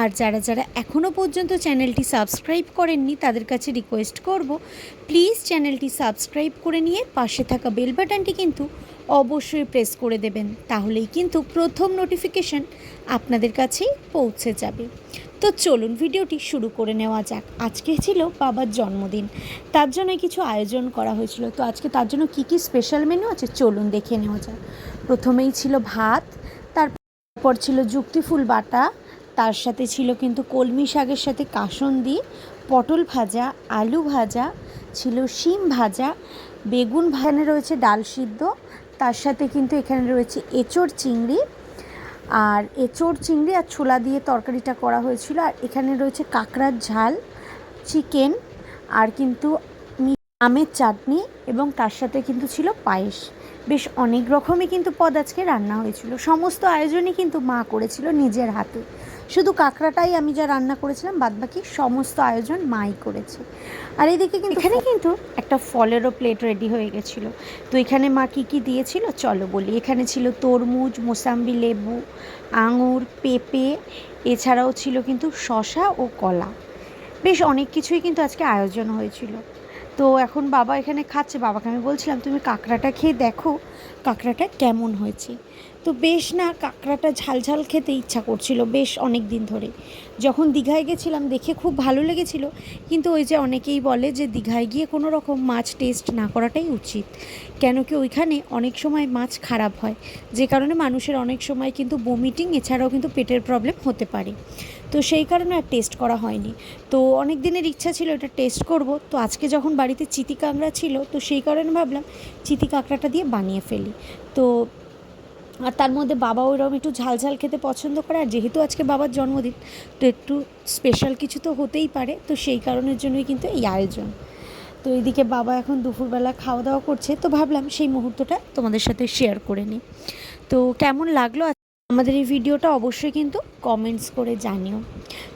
আর যারা যারা এখনও পর্যন্ত চ্যানেলটি সাবস্ক্রাইব করেননি, তাদের কাছে রিকোয়েস্ট করব প্লিজ চ্যানেলটি সাবস্ক্রাইব করে নিয়ে পাশে থাকা বেল বাটনটি কিন্তু অবশ্যই প্রেস করে দেবেন, তাহলেই কিন্তু প্রথম নোটিফিকেশন আপনাদের কাছেই পৌঁছে যাবে। তো চলুন ভিডিওটি শুরু করে নেওয়া যাক। আজকে ছিল বাবার জন্মদিন, তার জন্য কিছু আয়োজন করা হয়েছিল। তো আজকে তার জন্য কী কী স্পেশাল মেনু আছে চলুন দেখে নেওয়া যাক। প্রথমেই ছিল ভাত, তারপর ছিল যুক্তিফুল বাটা তার সাথে ছিল কিন্তু কলমি শাকের সাথে কাসন্দি, পটল ভাজা, আলু ভাজা, ছিল শিম ভাজা, বেগুন ভাজানো রয়েছে ডাল সিদ্ধ, তার সাথে কিন্তু এখানে রয়েছে এঁচড় চিংড়ি, আর এঁচড় চিংড়ি আর ছোলা দিয়ে তরকারিটা করা হয়েছিল, আর এখানে রয়েছে কাঁকড়ার ঝাল, চিকেন, আর কিন্তু আমের চাটনি এবং তার সাথে কিন্তু ছিল পায়েস। বেশ অনেক রকমই কিন্তু পদ আজকে রান্না হয়েছিল। সমস্ত আয়োজনই কিন্তু মা করেছিল নিজের হাতে। শুধু কাঁকড়াটাই আমি যা রান্না করেছিলাম, বাদবাকি সমস্ত আয়োজন মাই করেছে। আর এদিকে কিন্তু এখানে কিন্তু একটা ফলেরও প্লেট রেডি হয়ে গেছিল। তো এখানে মা কী কী দিয়েছিল? চলো বলি। এখানে ছিল তরমুজ, মোসাম্বি, লেবু, আঙুর, পেঁপে, এছাড়াও ছিল কিন্তু শশা ও কলা। বেশ অনেক কিছুই কিন্তু আজকে আয়োজন হয়েছিল। তো এখন বাবা এখানে খাচ্ছে। বাবাকে আমি বলছিলাম, তুমি কাঁকড়াটা খেয়ে দেখো, কাঁকড়াটা কেমন হয়েছে? তো বেশ না কাঁকড়াটা ঝাল ঝাল খেতে ইচ্ছা করছিল বেশ অনেক দিন ধরে। যখন দীঘায় গেছিলাম দেখে খুব ভালো লেগেছিল, কিন্তু ওই যে অনেকেই বলে যে দীঘায় গিয়ে কোনো রকম মাছ টেস্ট না করাটাই উচিত। কেন কি ওইখানে অনেক সময় মাছ খারাপ হয়, যে কারণে মানুষের অনেক সময় কিন্তু বমিটিং, এছাড়াও কিন্তু পেটের প্রবলেম হতে পারে। তো সেই কারণে আর টেস্ট করা হয়নি। তো অনেক দিনের ইচ্ছা ছিল এটা টেস্ট করব, তো আজকে যখন বাড়িতে চিতি কাঁকড়া ছিল, তো সেই কারণে ভাবলাম চিতি কাঁকড়াটা দিয়ে বানিয়ে ফেলি। তো আর তার মধ্যে বাবা ওইরকম একটু ঝাল ঝাল খেতে পছন্দ করে, আর যেহেতু আজকে বাবার জন্মদিন, তো একটু স্পেশাল কিছু তো হতেই পারে, তো সেই কারণের জন্যই কিন্তু এই আয়োজন। তো এইদিকে বাবা এখন দুপুরবেলা খাওয়া দাওয়া করছে, তো ভাবলাম সেই মুহূর্তটা তোমাদের সাথে শেয়ার করে নিই। তো কেমন লাগল আমাদের এই ভিডিওটা অবশ্যই কিন্তু কমেন্টস করে জানিও।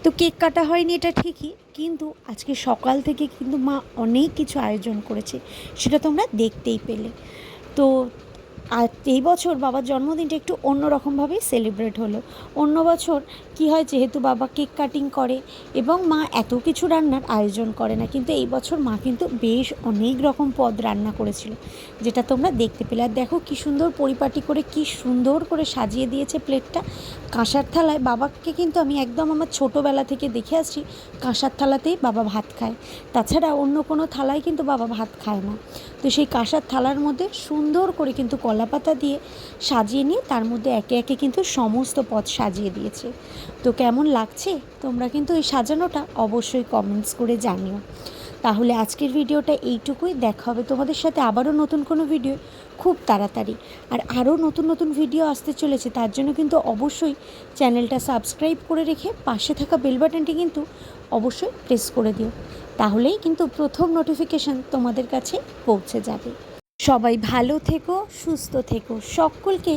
তো কেক কাটা হয়নি এটা ঠিকই, কিন্তু আজকে সকাল থেকে কিন্তু মা অনেক কিছু আয়োজন করেছে, সেটা তোমরা দেখতেই পেলে। তো আর এই বছর বাবার জন্মদিনটা একটু অন্যরকমভাবেই সেলিব্রেট হলো। অন্য বছর কি হয়, যেহেতু বাবা কেক কাটিং করে এবং মা এত কিছু রান্নার আয়োজন করে না, কিন্তু এই বছর মা কিন্তু বেশ অনেক রকম পদ রান্না করেছিল, যেটা তোমরা দেখতে পেলে। আর দেখো কি সুন্দর পরিপাটি করে, কি সুন্দর করে সাজিয়ে দিয়েছে প্লেটটা কাঁসার থালায় বাবাকে কিন্তু আমি একদম আমার ছোটোবেলা থেকে দেখে আসছি, কাঁসার থালাতেই বাবা ভাত খায়। তাছাড়া অন্য কোনো থালায় কিন্তু বাবা ভাত খায় না। তো সেই কাঁসার থালার মধ্যে সুন্দর করে কিন্তু কলা পাতা দিয়ে সাজিয়ে নিয়ে তার মধ্যে একে একে কিন্তু সমস্ত পদ সাজিয়ে দিয়েছে। তো কেমন লাগছে? তোমরা কিন্তু এই সাজানোটা অবশ্যই কমেন্টস করে জানিও। তাহলে আজকের ভিডিওটা এইটুকুই। দেখা হবে তোমাদের সাথে আবারও নতুন কোনো ভিডিও খুব তাড়াতাড়ি। আর আরও নতুন নতুন ভিডিও আসতে চলেছে, তার জন্য কিন্তু অবশ্যই চ্যানেলটা সাবস্ক্রাইব করে রেখে পাশে থাকা বেল বাটনটি কিন্তু অবশ্যই প্রেস করে দিও। তাহলেই কিন্তু প্রথম নোটিফিকেশান তোমাদের কাছে পৌঁছে যাবে। সবাই ভালো থেকো সুস্থ থেকো। সকলকে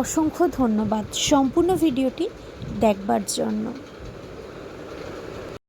অসংখ্য ধন্যবাদ। সম্পূর্ণ ভিডিওটি দেখবার জন্য।